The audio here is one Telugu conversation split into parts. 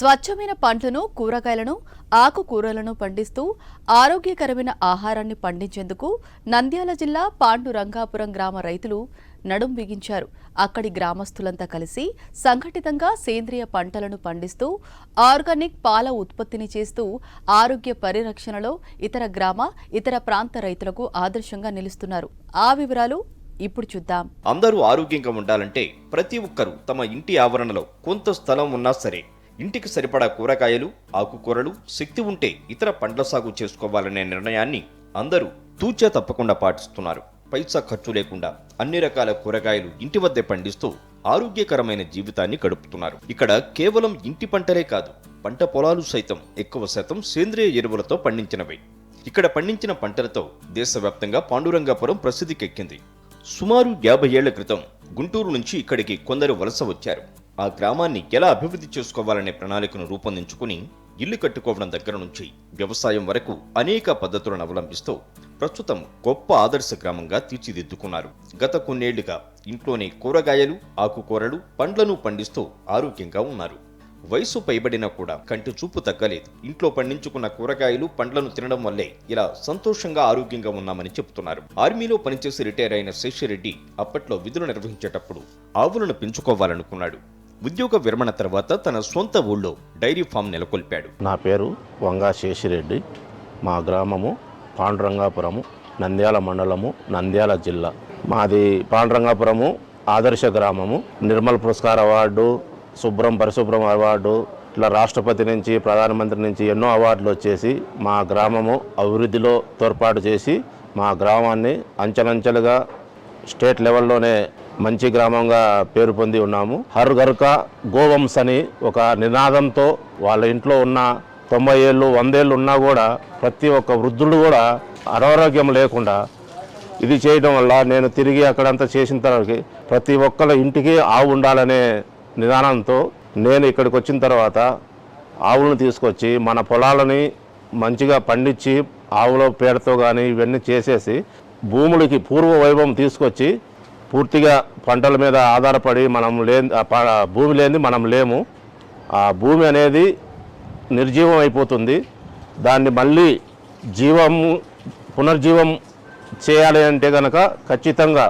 స్వచ్ఛమైన పండ్లను కూరగాయలను ఆకుకూరలను పండిస్తూ ఆరోగ్యకరమైన ఆహారాన్ని పండించేందుకు నంద్యాల జిల్లా పాండురంగాపురం గ్రామ రైతులు నడుం బిగించారు. అక్కడి గ్రామస్తులంతా కలిసి సంఘటితంగా సేంద్రియ పంటలను పండిస్తూ ఆర్గానిక్ పాల ఉత్పత్తిని చేస్తూ ఆరోగ్య పరిరక్షణలో ఇతర గ్రామ ఇతర ప్రాంత రైతులకు ఆదర్శంగా నిలుస్తున్నారు. ఆ వివరాలు ఇప్పుడు చూద్దాం. అందరూ ఆరోగ్యంగా ఉండాలంటే ప్రతి ఒక్కరూ తమ ఇంటి ఆవరణలో కొంత స్థలం ఉన్నా సరే ఇంటికి సరిపడా కూరగాయలు ఆకుకూరలు శక్తి ఉంటే ఇతర పండ్ల సాగు చేసుకోవాలనే నిర్ణయాన్ని అందరూ తూచా తప్పకుండా పాటిస్తున్నారు. పైసా ఖర్చు లేకుండా అన్ని రకాల కూరగాయలు ఇంటి వద్దే పండిస్తూ ఆరోగ్యకరమైన జీవితాన్ని గడుపుతున్నారు. ఇక్కడ కేవలం ఇంటి పంటలే కాదు పంట పొలాలు సైతం ఎక్కువ శాతం సేంద్రియ ఎరువులతో పండించినవే. ఇక్కడ పండించిన పంటలతో దేశవ్యాప్తంగా పాండురంగాపురం ప్రసిద్ధికెక్కింది. సుమారు యాభై ఏళ్ళ క్రితం గుంటూరు నుంచి ఇక్కడికి కొందరు వలస వచ్చారు. ఆ గ్రామాన్ని ఎలా అభివృద్ధి చేసుకోవాలనే ప్రణాళికను రూపొందించుకుని ఇల్లు కట్టుకోవడం దగ్గర నుంచి వ్యవసాయం వరకు అనేక పద్ధతులను అవలంబిస్తూ ప్రస్తుతం గొప్ప ఆదర్శ గ్రామంగా తీర్చిదిద్దుకున్నారు. గత కొన్నేళ్ళుగా ఇంట్లోనే కూరగాయలు ఆకుకూరలు పండ్లను పండిస్తూ ఆరోగ్యంగా ఉన్నారు. వయసు పైబడినా కూడా కంటి చూపు తగ్గలేదు. ఇంట్లో పండించుకున్న కూరగాయలు పండ్లను తినడం వల్లే ఇలా సంతోషంగా ఆరోగ్యంగా ఉన్నామని చెబుతున్నారు. ఆర్మీలో పనిచేసి రిటైర్ అయిన శేషిరెడ్డి అప్పట్లో విధులు నిర్వహించేటప్పుడు ఆవులను పెంచుకోవాలనుకున్నాడు. ఉద్యోగ విరమణ తర్వాత తన సొంత ఊళ్ళో డైరీ ఫామ్ నెలకొల్పాడు. నా పేరు వంగా శేషిరెడ్డి. మా గ్రామము పాండురంగాపురము నంద్యాల మండలము నంద్యాల జిల్లా. మాది పాండురంగాపురము ఆదర్శ గ్రామము. నిర్మల్ పురస్కార్ అవార్డు శుభ్రం పరిశుభ్రం అవార్డు ఇట్లా రాష్ట్రపతి నుంచి ప్రధానమంత్రి నుంచి ఎన్నో అవార్డులు వచ్చేసి మా గ్రామము అభివృద్ధిలో తోడ్పాటు చేసి మా గ్రామాన్ని అంచెలంచెలుగా స్టేట్ లెవెల్లోనే మంచి గ్రామంగా పేరు పొంది ఉన్నాము. హర్ ఘర్క గోవంశ్ అని ఒక నినాదంతో వాళ్ళ ఇంట్లో ఉన్న తొంభై ఏళ్ళు వందేళ్ళు ఉన్నా కూడా ప్రతి ఒక్క వృద్ధుడు కూడా అనారోగ్యం లేకుండా ఇది చేయడం వల్ల నేను తిరిగి అక్కడంతా చేసిన తర్వాత ప్రతి ఒక్కళ్ళ ఇంటికి ఆవు ఉండాలనే నిదానంతో నేను ఇక్కడికి వచ్చిన తర్వాత ఆవులను తీసుకొచ్చి మన పొలాలని మంచిగా పండించి ఆవుల పేడతో కానీ ఇవన్నీ చేసేసి భూములకి పూర్వ వైభవం తీసుకొచ్చి పూర్తిగా పంటల మీద ఆధారపడి మనం లే భూమి లేనిది మనం లేము. ఆ భూమి అనేది నిర్జీవం అయిపోతుంది. దాన్ని మళ్ళీ జీవము పునర్జీవం చేయాలి అంటే కనుక ఖచ్చితంగా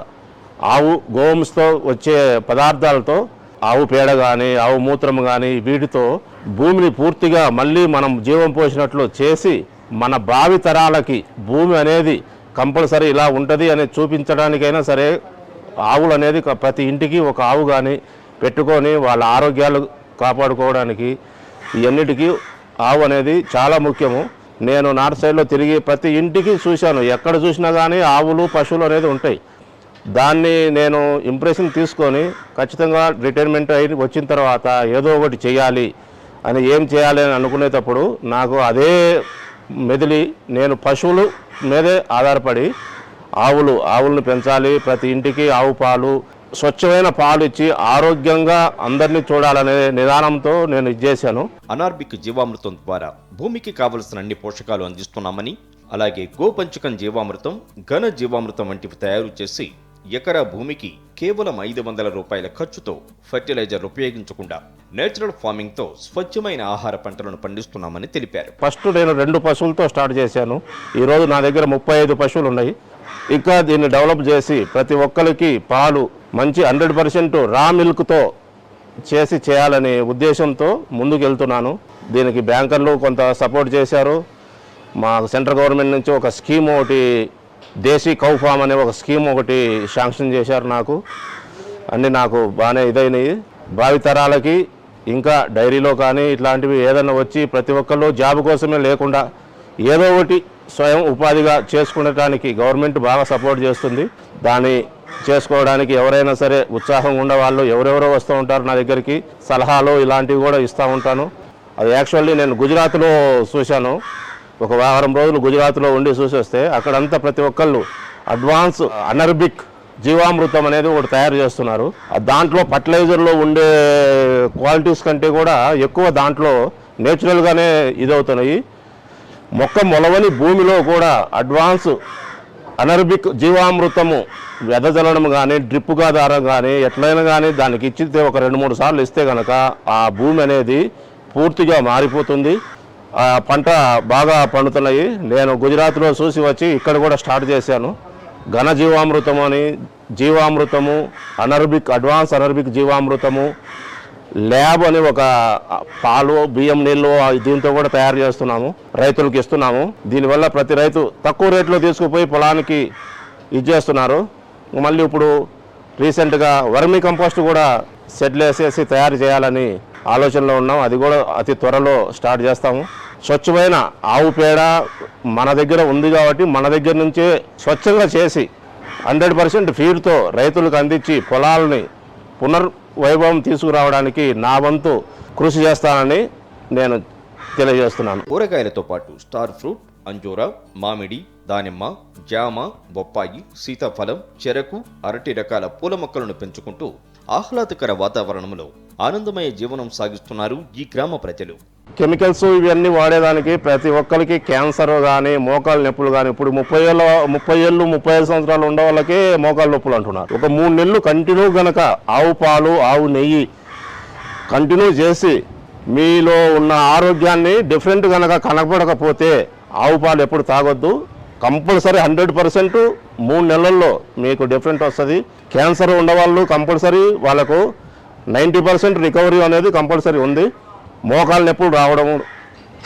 ఆవు గోవంశతో వచ్చే పదార్థాలతో ఆవు పేడ కానీ ఆవు మూత్రం కానీ వీటితో భూమిని పూర్తిగా మళ్ళీ మనం జీవం పోసినట్లు చేసి మన భావి తరాలకి భూమి అనేది కంపల్సరీ ఇలా ఉంటుంది అని చూపించడానికైనా సరే ఆవులు అనేది ప్రతి ఇంటికి ఒక ఆవు కానీ పెట్టుకొని వాళ్ళ ఆరోగ్యాలు కాపాడుకోవడానికి ఇవన్నిటికీ ఆవు అనేది చాలా ముఖ్యము. నేను నార్త్ సైడ్లో తిరిగి ప్రతి ఇంటికి చూశాను. ఎక్కడ చూసినా కానీ ఆవులు పశువులు అనేది ఉంటాయి. దాన్ని నేను ఇంప్రెషన్ తీసుకొని ఖచ్చితంగా రిటైర్మెంట్ అయి వచ్చిన తర్వాత ఏదో ఒకటి చేయాలి అని ఏం చేయాలి అని అనుకునేటప్పుడు నాకు అదే మెదిలి నేను పశువులు మీదే ఆధారపడి ఆవులు ఆవులను పెంచాలి ప్రతి ఇంటికి ఆవు పాలు స్వచ్ఛమైన పాలు ఇచ్చి ఆరోగ్యంగా అందరినీ చూడాలనే నిదానంతో నేను ఇది చేశాను. అనార్బిక్ జీవామృతం ద్వారా భూమికి కావలసిన అన్ని పోషకాలు అందిస్తున్నామని అలాగే గోపంచకం జీవామృతం ఘన జీవామృతం వంటివి తయారు చేసి ఎకరా భూమికి కేవలం ఐదు వందల రూపాయల ఖర్చుతో ఫర్టిలైజర్ ఉపయోగించకుండా నేచురల్ ఫార్మింగ్తో స్వచ్ఛమైన ఆహార పంటలను పండిస్తున్నామని తెలిపారు. ఫస్ట్ నేను రెండు పశువులతో స్టార్ట్ చేశాను. ఈరోజు నా దగ్గర ముప్పై ఐదు పశువులు ఉన్నాయి. ఇంకా దీన్ని డెవలప్ చేసి ప్రతి ఒక్కరికి పాలు మంచి హండ్రెడ్ పర్సెంట్ రా మిల్క్తో చేసి చేయాలనే ఉద్దేశంతో ముందుకు వెళ్తున్నాను దీనికి బ్యాంకర్లు కొంత సపోర్ట్ చేశారు. మా సెంట్రల్ గవర్నమెంట్ నుంచి ఒక స్కీమ్ ఒకటి దేశీ కౌ ఫామ్ అనే ఒక స్కీమ్ ఒకటి శాంక్షన్ చేశారు నాకు. అన్నీ నాకు బాగానే ఇదైనవి భావితరాలకి ఇంకా డైరీలో కానీ ఇట్లాంటివి ఏదైనా వచ్చి ప్రతి ఒక్కళ్ళు జాబ్ కోసమే లేకుండా ఏదో ఒకటి స్వయం ఉపాధిగా చేసుకునేటానికి గవర్నమెంట్ బాగా సపోర్ట్ చేస్తుంది. దాన్ని చేసుకోవడానికి ఎవరైనా సరే ఉత్సాహం ఉండేవాళ్ళు ఎవరెవరో వస్తూ ఉంటారు నా దగ్గరికి. సలహాలు ఇలాంటివి కూడా ఇస్తూ ఉంటాను. అది యాక్చువల్లీ నేను గుజరాత్లో చూశాను. ఒక వారం రోజులు గుజరాత్లో ఉండి చూసేస్తే అక్కడంతా ప్రతి ఒక్కళ్ళు అడ్వాన్స్ అనర్బిక్ జీవామృతం అనేది ఒకటి తయారు చేస్తున్నారు. దాంట్లో ఫర్టిలైజర్లో ఉండే క్వాలిటీస్ కంటే కూడా ఎక్కువ దాంట్లో నేచురల్గానే ఇదవుతున్నాయి. మొక్క మొలవని భూమిలో కూడా అడ్వాన్స్ అనర్బిక్ జీవామృతము వెదజల్లడం కానీ డ్రిప్పుగా దారం కానీ ఎట్లయినా కానీ దానికి ఇచ్చితే ఒక రెండు మూడు సార్లు ఇస్తే కనుక ఆ భూమి అనేది పూర్తిగా మారిపోతుంది. ఆ పంట బాగా పండుతున్నాయి. నేను గుజరాత్లో చూసి వచ్చి ఇక్కడ కూడా స్టార్ట్ చేశాను. ఘన జీవామృతం అని జీవామృతము అనర్బిక్ అడ్వాన్స్ అనర్బిక్ జీవామృతము ల్యాబ్ అని ఒక పాలు బియ్యం నీళ్ళు దీంతో కూడా తయారు చేస్తున్నాము రైతులకు ఇస్తున్నాము. దీనివల్ల ప్రతి రైతు తక్కువ రేట్లో తీసుకుపోయి పొలానికి ఇచ్చేస్తున్నారు మళ్ళీ ఇప్పుడు రీసెంట్గా వర్మీ కంపోస్ట్ కూడా సెటిల్ వేసేసి తయారు చేయాలని ఆలోచనలో ఉన్నాం. అది కూడా అతి త్వరలో స్టార్ట్ చేస్తాము. స్వచ్ఛమైన ఆవు పేడ మన దగ్గర ఉంది కాబట్టి మన దగ్గర నుంచే స్వచ్ఛంగా చేసి హండ్రెడ్ పర్సెంట్ ఫీడ్తో రైతులకు అందించి పొలాలని పునర్వైభవం తీసుకురావడానికి నా వంతు కృషి చేస్తానని నేను తెలియజేస్తున్నాను. కూరగాయలతో పాటు స్టార్ ఫ్రూట్ అంజూరా మామిడి దానిమ్మ జామ బొప్పాయి సీతాఫలం చెరకు అరటి రకాల పూల మొక్కలను పెంచుకుంటూ ఆహ్లాదకర వాతావరణంలో ఆనందమయ జీవనం సాగిస్తున్నారు ఈ గ్రామ ప్రజలు. కెమికల్స్ ఇవన్నీ వాడేదానికి ప్రతి ఒక్కరికి క్యాన్సర్ కానీ మోకాలు నొప్పులు కానీ ఇప్పుడు ముప్పై ఏళ్ళ ముప్పై ఏళ్ళు ముప్పై ఐదు సంవత్సరాలు ఉండే వాళ్ళకే మోకాలు నొప్పులు అంటున్నారు. ఒక మూడు నెలలు కంటిన్యూ గనక ఆవు పాలు ఆవు నెయ్యి కంటిన్యూ చేసి మీలో ఉన్న ఆరోగ్యాన్ని డిఫరెంట్ కనుక కనపడకపోతే ఆవు పాలు ఎప్పుడు తాగొద్దు. కంపల్సరీ హండ్రెడ్ పర్సెంట్ మూడు నెలల్లో మీకు డిఫరెంట్ వస్తుంది. క్యాన్సర్ ఉన్నవాళ్ళు కంపల్సరీ వాళ్ళకు నైంటీ పర్సెంట్ రికవరీ అనేది కంపల్సరీ ఉంది. మోకాలు నొప్పులు రావడం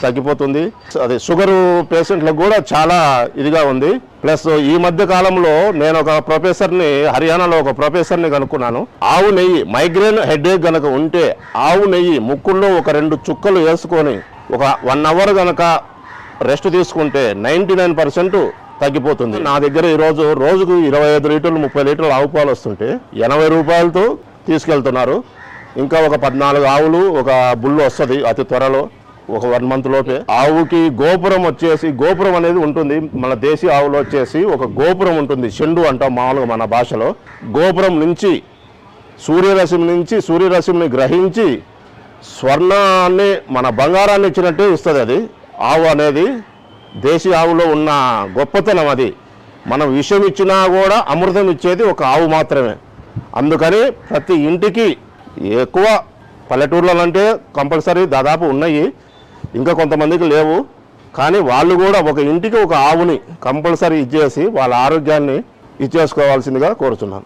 తగ్గిపోతుంది. అదే షుగర్ పేషెంట్లకు కూడా చాలా ఇదిగా ఉంది. ప్లస్ ఈ మధ్య కాలంలో నేను ఒక ప్రొఫెసర్ని హర్యానాలో ఒక ప్రొఫెసర్ని కనుక్కున్నాను. ఆవు నెయ్యి మైగ్రేన్ హెడేక్ గనక ఉంటే ఆవు నెయ్యి ముక్కుల్లో ఒక రెండు చుక్కలు వేసుకొని ఒక వన్ అవర్ గనక రెస్ట్ తీసుకుంటే నైంటీ నైన్ పర్సెంట్ తగ్గిపోతుంది. నా దగ్గర ఈరోజు రోజుకు ఇరవై ఐదు లీటర్లు ముప్పై లీటర్లు ఆవు పాలు వస్తుంటే ఎనభై రూపాయలతో తీసుకెళ్తున్నారు. ఇంకా ఒక పద్నాలుగు ఆవులు ఒక బుల్లు వస్తుంది అతి త్వరలో ఒక వన్ మంత్ లోపే. ఆవుకి గోపురం వచ్చేసి గోపురం అనేది ఉంటుంది మన దేశీ ఆవులో వచ్చేసి ఒక గోపురం ఉంటుంది చెండు అంటాం మామూలుగా మన భాషలో. గోపురం నుంచి సూర్యరశ్మి నుంచి సూర్యరశ్మిని గ్రహించి స్వర్ణాన్ని మన బంగారాన్ని ఇచ్చినట్టే ఇస్తుంది అది. ఆవు అనేది దేశీ ఆవులో ఉన్న గొప్పతనం అది. మనం విషం ఇచ్చినా కూడా అమృతం ఇచ్చేది ఒక ఆవు మాత్రమే. అందుకని ప్రతి ఇంటికి ఎక్కువ పల్లెటూర్లలో అంటే కంపల్సరీ దాదాపు ఉన్నాయి. ఇంకా కొంతమందికి లేవు. కానీ వాళ్ళు కూడా ఒక ఇంటికి ఒక ఆవుని కంపల్సరీ ఇచ్చేసి వాళ్ళ ఆరోగ్యాన్ని ఇచ్చేసుకోవాల్సిందిగా కోరుతున్నాను